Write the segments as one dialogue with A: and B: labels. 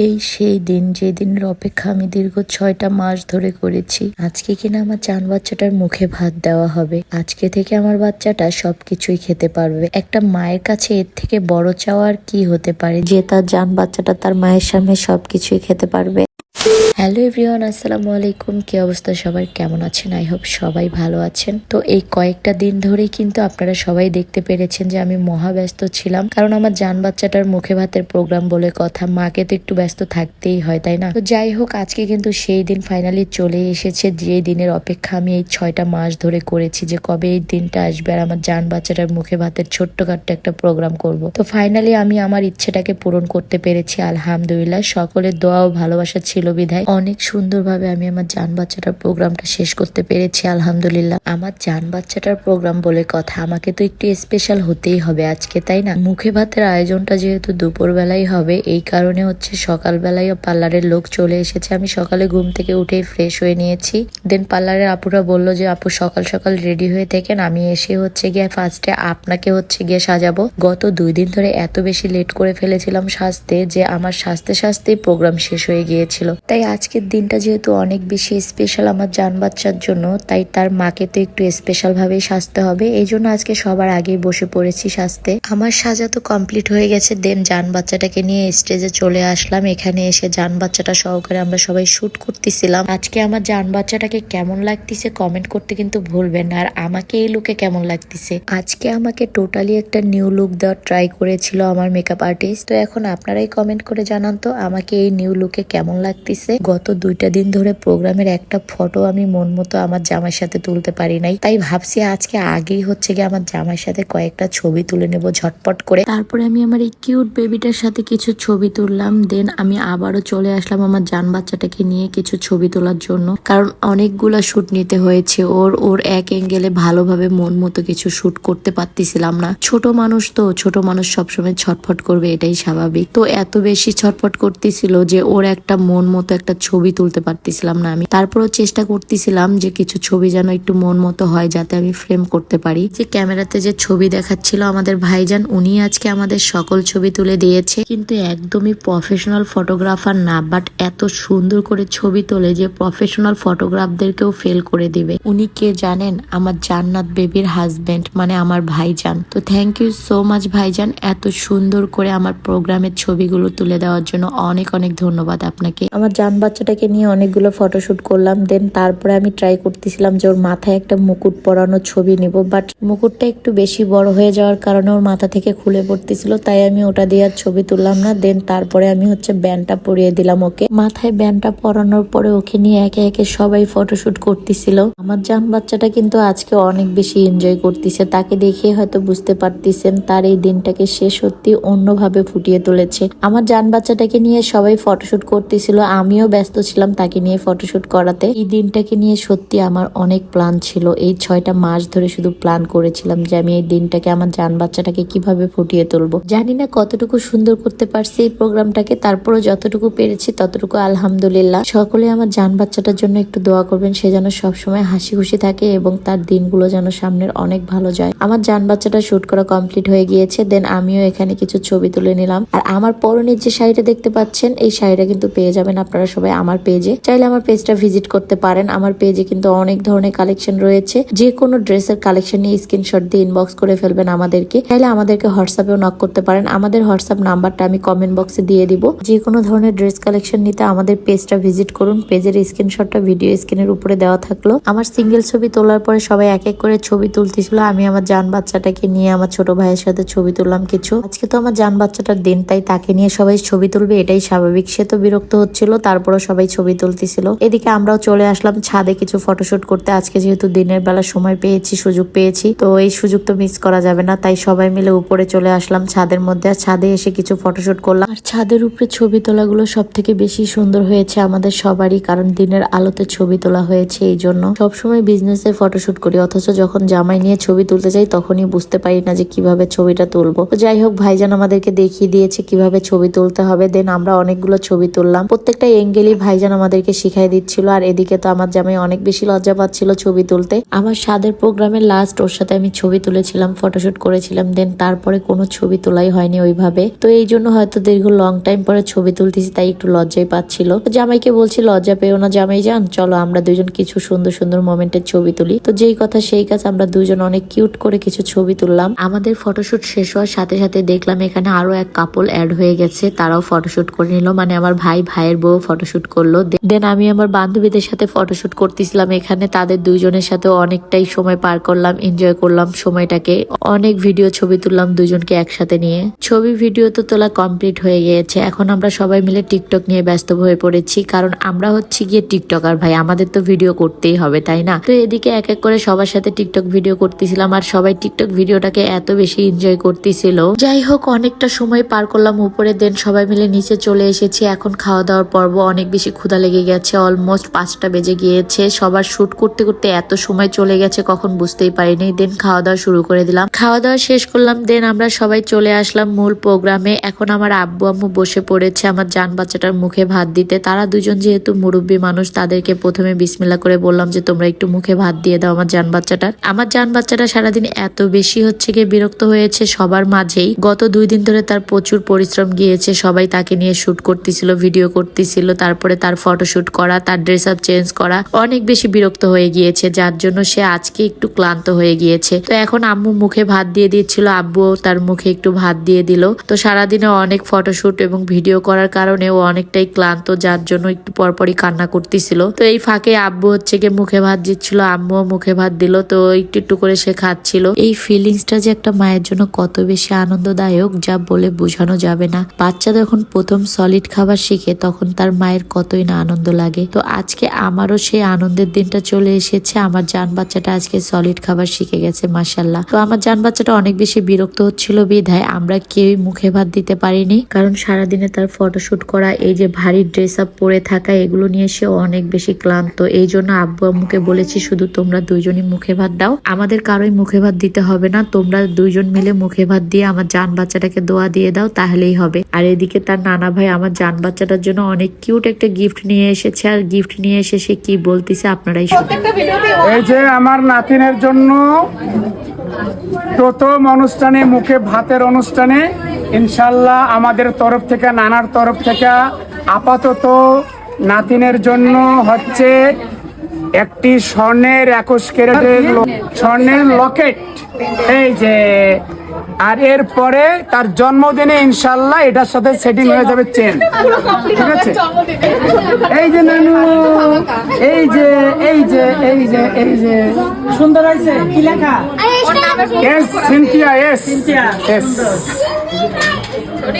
A: এই সেই দিন, যেদিনের অপেক্ষা আমি দীর্ঘ ছয়টা মাস ধরে করেছি। আজকে কিনা আমার চান বাচ্চাটার মুখে ভাত দেওয়া হবে। আজকে থেকে আমার বাচ্চাটা সবকিছুই খেতে পারবে। একটা মায়ের কাছে এর থেকে বড় চাওয়ার কি হতে পারে? যে তার জান বাচ্চাটা তার মায়ের সামনে সবকিছুই খেতে পারবে। হ্যালো এভরিওয়ান, আসসালামু আলাইকুম। কি অবস্থা সবার? কেমন আছেন? আই হোপ সবাই ভালো আছেন। তো এই কয়েকটা দিন ধরেই কিন্তু আপনারা সবাই দেখতে পেরেছেন যে আমি মহাব্যস্ত ছিলাম। কারণ আমার জান বাচ্চাটার মুখে ভাতের প্রোগ্রাম বলে কথা, মাকে তো একটু ব্যস্ত থাকতেই হয়, তাই না? তো যাই হোক, আজকে কিন্তু সেই দিন ফাইনালি চলে এসেছে, যে দিনের অপেক্ষা আমি এই ছয়টা মাস ধরে করেছি যে কবে এই দিনটা আসবে আর আমার জান বাচ্চাটার মুখে ভাতের ছোট্টখাট্ট একটা প্রোগ্রাম করব। তো ফাইনালি আমি আমার ইচ্ছেটাকে পূরণ করতে পেরেছি, আলহামদুলিল্লাহ। সকলের দোয়া ও ভালোবাসা ছিল বিধায় অনেক সুন্দরভাবে আমি আমার জান বাচ্চাটার প্রোগ্রামটা শেষ করতে পেরেছি, আলহামদুলিল্লাহ। আমার জান বাচ্চাটার প্রোগ্রাম বলে কথা আমাকে তো একটু স্পেশাল হতেই হবে আজকে, তাই না? মুখে ভাতের আয়োজনটা যেহেতু দুপুর বেলায় হবে, এই কারণে হচ্ছে সকালবেলায় পার্লারের লোক চলে এসেছে। আমি সকালে ঘুম থেকে উঠেই ফ্রেশ হয়ে নিয়েছি। দেন পার্লারের আপুরা বলল যে, আপু, সকাল সকাল রেডি হয়ে থাকেন, আমি এসে হচ্ছে গিয়ে ফার্স্টে আপনাকে হচ্ছে গিয়ে সাজাবো। গত দুই দিন ধরে এত বেশি লেট করে ফেলেছিলাম সাজতে যে, আমার সাজতে সাজতেই প্রোগ্রাম শেষ হয়ে গিয়েছিল। তাই আজকের দিনটা যেহেতু অনেক বেশি স্পেশাল আমার জান বাচ্চার জন্য, তাই তার মাকে তো একটু স্পেশাল ভাবেই সাজতে হবে। এই জন্য আজকে সবার আগেই বসে পড়েছি সাজতে। আমার সাজা তো কমপ্লিট হয়ে গেছে, দেন জান বাচ্চাটাকে নিয়ে স্টেজে চলে আসলাম। এখানে এসে জান বাচ্চাটা সহকারে আমরা সবাই শুট করতেছিলাম। আজকে আমার জান বাচ্চাটাকে কেমন লাগতেছে কমেন্ট করতে কিন্তু ভুলবেন আর আমাকে এই লুকে কেমন লাগতেছে? আজকে আমাকে টোটালি একটা নিউ লুক দেওয়ার ট্রাই করেছিল আমার মেকআপ আর্টিস্ট তো এখন আপনারাই কমেন্ট করে জানান তো, আমাকে এই নিউ লুকে কেমন লাগতেছে গত দুইটা দিন ধরে প্রোগ্রামের একটা ফটো আমি মন মতো আমার জামাইয়ের সাথে তুলতে পারি নাই। তাই ভাবছি আজকে আগেই হচ্ছে গিয়ে আমার জামাইয়ের সাথে কয়েকটা ছবি তুলে নেব ঝটপট করে। তারপরে আমি আমার এই কিউট বেবিটার সাথে কিছু ছবি তুললাম। দেন আমি আবারও চলে আসলাম আমার জান বাচ্চাটাকে নিয়ে কিছু ছবি তোলার জন্য। কারণ অনেকগুলা শ্যুট নিতে হয়েছে। ওর ওর এক অ্যাঙ্গেলে ভালোভাবে মন মতো কিছু শুট করতে পারতেছিলাম না। ছোট মানুষ তো, ছোট মানুষ সবসময় ছটফট করবে, এটাই স্বাভাবিক। তো এত বেশি ছটফট করতেছিল যে ওর একটা মন মতো একটা ছবি তুলতে পারতেছিলাম না আমি। তারপরও চেষ্টা করতেছিলাম যে কিছু ছবি যেন একটু মন মতো হয় যাতে আমি ফ্রেম করতে পারি। যে ক্যামেরাতে যে ছবি দেখাচ্ছিল আমাদের ভাইজান, উনি আজকে আমাদের সকল ছবি তুলে দিয়েছে। কিন্তু একদমই প্রফেশনাল ফটোগ্রাফার না বাট এত সুন্দর করে ছবি তোলে যে প্রফেশনাল ফটোগ্রাফদেরকেও ফেল করে দিবে। উনি কে জানেন? আমার জান্নাত বেবির হাজবেন্ড মানে আমার ভাইজান। তো থ্যাংক ইউ সো মাচ ভাইজান, এত সুন্দর করে আমার প্রোগ্রামের ছবিগুলো তুলে দেওয়ার জন্য অনেক অনেক ধন্যবাদ আপনাকে। আমার জান বাচ্চাটাকে নিয়ে অনেকগুলো ফটোশ্যুট করলাম দেন তারপরে আমি ট্রাই করতেছিলাম যে ওর মাথায় একটা মুকুট পরানো ছবি নিব বাট মুকুটটা একটু বেশি বড় হয়ে যাওয়ার কারণে ওর মাথা থেকে খুলে পড়তেছিল, তাই আমি ওটা দিয়ে আর ছবি তুললাম না দেন তারপরে আমি হচ্ছে ব্যান্ডটা পরিয়ে দিলাম ওকে। মাথায় ব্যান্ডটা পরানোর পরে ওকে নিয়ে একে একে সবাই ফটোশ্যুট করতেছিল। আমার জান বাচ্চাটা কিন্তু আজকে অনেক বেশি এনজয় করতেছে, তাকে দেখে হয়তো বুঝতে পারতেছেন তার এই দিনটাকে সে সত্যি অন্যভাবে ফুটিয়ে তুলেছে। আমার জান বাচ্চাটাকে নিয়ে সবাই ফটোশ্যুট করতেছিল আমিও ব্যস্ত ছিলাম তাকে নিয়ে ফটোশুট করাতে। এই দিনটাকে নিয়ে সত্যি আমার অনেক প্ল্যান ছিল। এই ছয়টা মাস ধরে শুধু প্ল্যান করেছিলাম যে আমি এই দিনটাকে আমার জান বাচ্চাটাকে কীভাবে ফুটিয়ে তুলবো। জানি না কতটুকু সুন্দর করতে পারছি এই প্রোগ্রামটাকে, তারপরও যতটুকু পেরেছি ততটুকু আলহামদুলিল্লাহ। সকলে আমার জান বাচ্চাটার জন্য একটু দোয়া করবেন, সে যেন সবসময় হাসি খুশি থাকে এবং তার দিনগুলো যেন সামনের অনেক ভালো যায়। আমার জান বাচ্চাটা শুট করা কমপ্লিট হয়ে গিয়েছে, দেন আমিও এখানে কিছু ছবি তুলে নিলাম। আর আমার পরনের যে শাড়িটা দেখতে পাচ্ছেন, এই শাড়িটা কিন্তু পেয়ে যাবেন আপনারা সবাই আমার পেজে চাইলে আমার পেজটা ভিজিট করতে পারেন। আমার পেজে কিন্তু অনেক ধরনের কালেকশন রয়েছে। যে কোনো ড্রেসের কালেকশন নিয়ে স্ক্রিনশট দিয়ে ইনবক্স করে ফেলবেন আমাদেরকে। চাইলে আমাদেরকে হোয়াটসঅ্যাপেও নক করতে পারেন। আমাদের হোয়াটসঅ্যাপ নাম্বারটা আমি কমেন্ট বক্সে দিয়ে দিব। যে কোনো ধরনের ড্রেস কালেকশন নিতে আমাদের পেজটা ভিজিট করুন। পেজের স্ক্রিনশটটা ভিডিও স্ক্রিনের উপরে দেওয়া থাকল। আমার সিঙ্গেল ছবি তোলার পরে সবাই এক এক করে ছবি তুলতেছিল। আমি আমার জান বাচ্চাটাকে নিয়ে আমার ছোট ভাইয়ের সাথে ছবি তুললাম কিছু। আজকে তো আমার জান বাচ্চাটার দিন, তাই তাকে নিয়ে সবাই ছবি তুলবে, এটাই স্বাভাবিক। সে তো বিরক্ত হচ্ছিল। তারপরও সবাই ছবি তুলতেছিল। এদিকে আমরাও চলে আসলাম ছাদে কিছু ফটোশুট করতে। আজকে যেহেতু দিনের বেলা সময় পেয়েছি, সুযোগ পেয়েছি, তো এই সুযোগ তো মিস করা যাবে না। তাই সবাই মিলে উপরে চলে আসলাম ছাদের মধ্যে। আর ছাদে এসে কিছু ফটোশুট করলাম। আর ছাদের উপরে ছবি তোলাগুলো সব থেকে বেশি সুন্দর হয়েছে আমাদের সবারই, কারণ দিনের আলোতে ছবি তোলা হয়েছে এই জন্য। সবসময় বিজনেস এর ফটোশুট করি, অথচ যখন জামাই নিয়ে ছবি তুলতে যাই, তখনই বুঝতে পারি না যে কীভাবে ছবিটা তুলবো। যাই হোক, ভাইজান আমাদেরকে দেখিয়ে দিয়েছে কীভাবে ছবি তুলতে হবে। দেন আমরা অনেকগুলো ছবি তুললাম। প্রত্যেকটা এঙ্গেল গেলেই ভাইজান আমাদেরকে শিখাই দিচ্ছিল, আর এদিকে তো আমার জামাই অনেক বেশি লজ্জা পাচ্ছিল ছবি তুলতে। আমার স্বাদের প্রোগ্রামের লাস্ট ওর সাথে আমি ছবি তুলেছিলাম ফটোশুট করেছিলাম দেন তারপরে কোনো ছবি তোলাই হয়নি ওইভাবে। তো এই জন্য হয়তো দীর্ঘ লং টাইম পরে ছবি তুলতেছি, তাই একটু লজ্জাই পাচ্ছিল। জামাইকে বলছি, লজ্জা পেও না জামাই যান চলো আমরা দুজন কিছু সুন্দর সুন্দর মোমেন্টের ছবি তুলি। তো যেই কথা সেই কাজ আমরা দুজন অনেক কিউট করে কিছু ছবি তুললাম। আমাদের ফটোশুট শেষ হওয়ার সাথে সাথে দেখলাম এখানে আরও এক কাপল অ্যাড হয়ে গেছে, তারাও ফটোশুট করে নিল। মানে আমার ভাই, ভাইয়ের বউ ফটোশুট করল। দেন আমি আমার বান্ধবীদের সাথে ফটোশুট করতেছিলাম এখানে। তাদের দুইজনের সাথে অনেকটাই সময় পার করলাম এনজয় করলাম সময়টাকে। অনেক ভিডিও ছবি তুললাম দুজনকে একসাথে নিয়ে। ছবি ভিডিও তো তোলা কমপ্লিট হয়ে গিয়েছে। এখন আমরা সবাই মিলে টিকটক নিয়ে ব্যস্ত হয়ে পড়েছি। কারণ আমরা হচ্ছে গিয়ে টিকটকার ভাই, আমাদের তো ভিডিও করতেই হবে, তাই না? তো এদিকে এক এক করে সবার সাথে টিকটক ভিডিও করতেছিলাম আর সবাই টিকটক ভিডিওটাকে এত বেশি এনজয় করতেছিল। যাই হোক, অনেকটা সময় পার করলাম উপরে দেন সবাই মিলে নিচে চলে এসেছি। এখন খাওয়া দাওয়ার পর্ব অনেক বেশি ক্ষুধা লেগে গেছে। অলমোস্ট পাঁচটা বেজে গিয়েছে। সবার শুট করতে করতে এত সময় চলে গেছে, কখন বুঝতেই পারিনি। দেন খাওয়া দাওয়া শুরু করে দিলাম। খাওয়া দাওয়া শেষ করলাম। দেন আমরা সবাই চলে আসলাম মূল প্রোগ্রামে এখন আমার আব্বু আম্মু বসে পড়েছে আমার জান বাচ্চাটার মুখে ভাত দিতে। তারা দুজন যেহেতু মুরব্বী মানুষ, তাদেরকে প্রথমে বিসমিল্লা করে বললাম যে, তোমরা একটু মুখে ভাত দিয়ে দাও আমার জান বাচ্চাটার। আমার জান বাচ্চাটা সারাদিন এত বেশি হচ্ছে গিয়ে বিরক্ত হয়েছে সবার মাঝেই। গত দুই দিন ধরে তার প্রচুর পরিশ্রম গিয়েছে। সবাই তাকে নিয়ে শুট করতেছিল ভিডিও করতেছিল তারপরে তার ফটো শুট করা, তার ড্রেস আপ চেঞ্জ করা, অনেক বেশি বিরক্ত হয়ে গিয়েছে, যার জন্য সে আজকে একটু ক্লান্ত হয়ে গিয়েছে। তো এখন আম্মু মুখে ভাত দিয়ে দিচ্ছিল, আব্বুও তার মুখে একটু ভাত দিয়ে দিল। তো সারাদিনে অনেক ফটোশুট এবং ভিডিও করার কারণে ও অনেকটাই ক্লান্ত, যার জন্য একটু পরপরই কান্না করতেছিল। তো এই ফাঁকে আব্বু হচ্ছে গিয়ে মুখে ভাত দিচ্ছিল, আম্মুও মুখে ভাত দিল, তো একটু একটু করে সে খাচ্ছিল। এই ফিলিংসটা যে একটা মায়ের জন্য কত বেশি আনন্দদায়ক, যা বলে বোঝানো যাবে না। বাচ্চা যখন প্রথম সলিড খাবার শিখে, তখন তার মায়ের কতই না আনন্দ লাগে। তো আজকে আমারও সেই আনন্দের দিনটা চলে এসেছে। আমার জান বাচ্চাটা আজকে সলিড খাবার শিখে গেছে মাসাল্লাহ তো আমার জান বাচ্চাটা অনেক বেশি বিরক্ত হচ্ছিল বিধায়। আমরা কেউই মুখে ভাত দিতে পারিনি। কারণ সারাদিনে তার ফটোশুট করা, এই যে ভারী ড্রেস আপ পরে থাকা, এগুলো নিয়ে সে অনেক বেশি ক্লান্ত। এই জন্য আব্বু আম্মুকে বলেছি, শুধু তোমরা দুইজনই মুখে ভাত দাও। আমাদের কারোই মুখে ভাত দিতে হবে না। তোমরা দুইজন মিলে মুখে ভাত দিয়ে আমার জান বাচ্চাটাকে দোয়া দিয়ে দাও, তাহলেই হবে। আর এদিকে তার নানা ভাই আমার জান বাচ্চাটার জন্য অনেক কিউট একটা গিফট নিয়ে এসেছে আর গিফট নিয়ে এসে সে কি বলতেছে আপনারাই
B: এই যে আমার নাতিনের জন্য প্রথম অনুষ্ঠানে মুখে ভাতের অনুষ্ঠানে ইনশাল্লাহ আমাদের তরফ থেকে নানার তরফ থেকে আপাতত নাতিনের জন্য হচ্ছে একটি স্বর্ণের একুশ ক্যারেটের স্বর্ণের লকেট। এই যে আর এর পরে তার জন্মদিনে ইনশাল্লাহ এটার সাথে সেটিং হয়ে যাবে চেন ঠিক আছে? এই যে নানু, এই যে এই যে এই যে এই যে,
C: সুন্দর হয়েছে, কি লেখা?
B: এস সিনথিয়া এস এস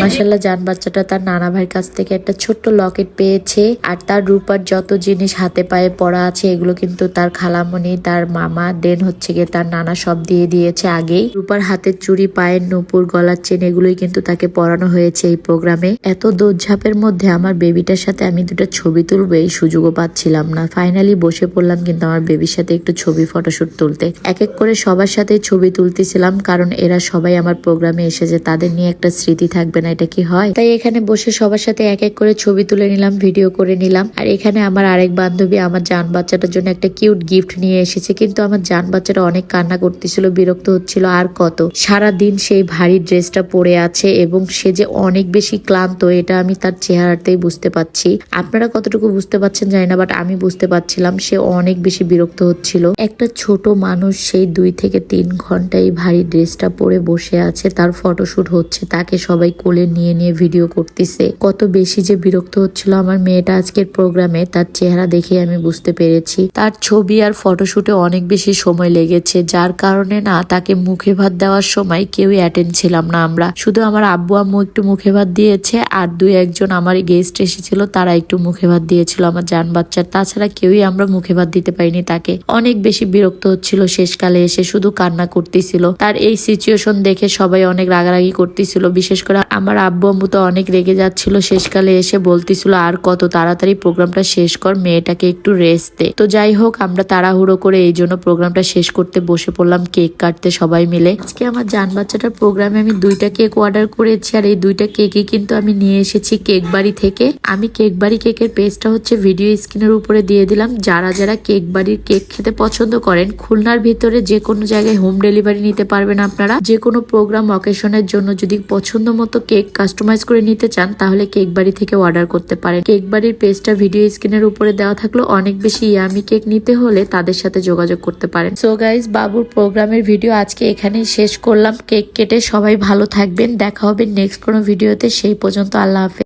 A: মাসাল্লাহ জান বাচ্চাটা তার নানা ভাইয়ের কাছ থেকে একটা ছোট্ট লকেট পেয়েছে আর তার রূপার যত জিনিস হাতে পায়ে পড়া আছে এগুলো কিন্তু তার খালামণি তার মামা দেন হচ্ছে গিয়ে তার নানা সব দিয়ে দিয়েছে আগেই। রূপার হাতের চুড়ি পায়ের নুপুর গলার চেন এগুলোই কিন্তু তাকে পরানো হয়েছে এই প্রোগ্রামে। এত দৌড়ঝাঁপের মধ্যে আমার বেবিটার সাথে আমি দুটো ছবি তুলবো এই সুযোগও পাচ্ছিলাম না। ফাইনালি বসে পড়লাম কিন্তু আমার বেবির সাথে একটু ছবি ফটোশুট তুলতে। এক এক করে সবার সাথে ছবি তুলতেছিলাম, কারণ এরা সবাই আমার প্রোগ্রামে এসেছে, তাদের নিয়ে একটা স্মৃতি থাকবে না, এটা কি হয়? তাই এখানে বসে সবার সাথে এক এক করে ছবি তুলে নিলাম, ভিডিও করে নিলাম। আর এখানে আমার আরেক বান্ধবী আমার জান বাচ্চাটার জন্য একটা কিউট গিফট নিয়ে এসেছে, কিন্তু আমার জান বাচ্চাটা অনেক কান্না করতেছিল, বিরক্ত হচ্ছিল, আর কত? সারা দিন সেই ভারী ড্রেসটা পরে আছে এবং সে যে অনেক বেশি ক্লান্ত, এটা আমি তার চেহারাতেই বুঝতে পাচ্ছি। আপনারা কতটুকু বুঝতে পারছেন জানি না, বাট আমি বুঝতে পারছিলাম সে অনেক বেশি বিরক্ত হচ্ছিল। একটা ছোট মানুষ, সেই দুই থেকে তিন ঘণ্টা এই ভারী ড্রেসটা পরে বসে আছে, তার ফটোশুট হচ্ছে, তাকে সবাই কোলে নিয়ে নিয়ে ভিডিও করতেছে। কত বেশি যে বিরক্ত হচ্ছিল আমার মেয়েটা আজকের প্রোগ্রামে, তার চেহারা দেখে আমি বুঝতে পেরেছি। তার ছবি আর ফটোশুটে অনেক বেশি সময় লেগেছে, যার কারণে না, তাকে মুখে ভাত দেওয়ার সময় কেউই অ্যাটেন্ড ছিলাম না আমরা। শুধু আমার আব্বু আম্মু একটু মুখে ভাত দিয়েছে, আর দুই একজন আমার গেস্ট এসেছিল, তারা একটু মুখে ভাত দিয়েছিল আমার যান বাচ্চার। তাছাড়া কেউই আমরা মুখে ভাত দিতে পারিনি তাকে। অনেক বেশি বিরক্ত হচ্ছিল শেষকালে এসে, শুধু কান্না কান্না করতেছিল। তার এই সিচুয়েশন দেখে সবাই অনেক রাগারাগি করতেছিল। বিশেষ করে আমার আব্বু আম্মু তো অনেক রেগে যাচ্ছিল। শেষকালে এসে বলতেছিল, আর কত তাড়াতাড়ি প্রোগ্রামটা শেষ কর, মেয়েটাকে একটু রেস্ট দে। তো যাই হোক, আমরা তাড়াহুড়ো করে এই জন্য প্রোগ্রামটা শেষ করতে বসে পড়লাম কেক কাটতে সবাই মিলে। আজকে আমার জান বাচ্চাটার প্রোগ্রামে আমি দুইটা কেক অর্ডার করেছি আর এই দুইটা কেকই কিন্তু আমি নিয়ে এসেছি কেক বাড়ি থেকে। আমি কেক বাড়ি কেকের পেজটা হচ্ছে ভিডিও স্ক্রিনের উপরে দিয়ে দিলাম। যারা যারা কেক বাড়ির কেক খেতে পছন্দ করেন, খুলনার ভিতরে যে কোনো জায়গায় হোম ডেলিভারি নিতে পারবেন আপনারা। যে কোনো প্রোগ্রাম অকেশনের জন্য যদি পছন্দ মতো কেক কাস্টমাইজ করে নিতে চান, তাহলে কেক বাড়ি থেকে অর্ডার করতে পারেন। কেক বাড়ির পেজটা ভিডিও স্ক্রিনের উপরে দেওয়া থাকল। অনেক বেশি ইয়ামি কেক নিতে হলে তাদের সাথে যোগাযোগ করতে পারেন। সো গাইজ বাবুর প্রোগ্রামের ভিডিও আজকে এখানেই শেষ করলাম। কেক কেটে সবাই ভালো থাকবেন। দেখা হবে নেক্সট কোনো ভিডিওতে সেই পর্যন্ত আল্লাহ হাফেজ।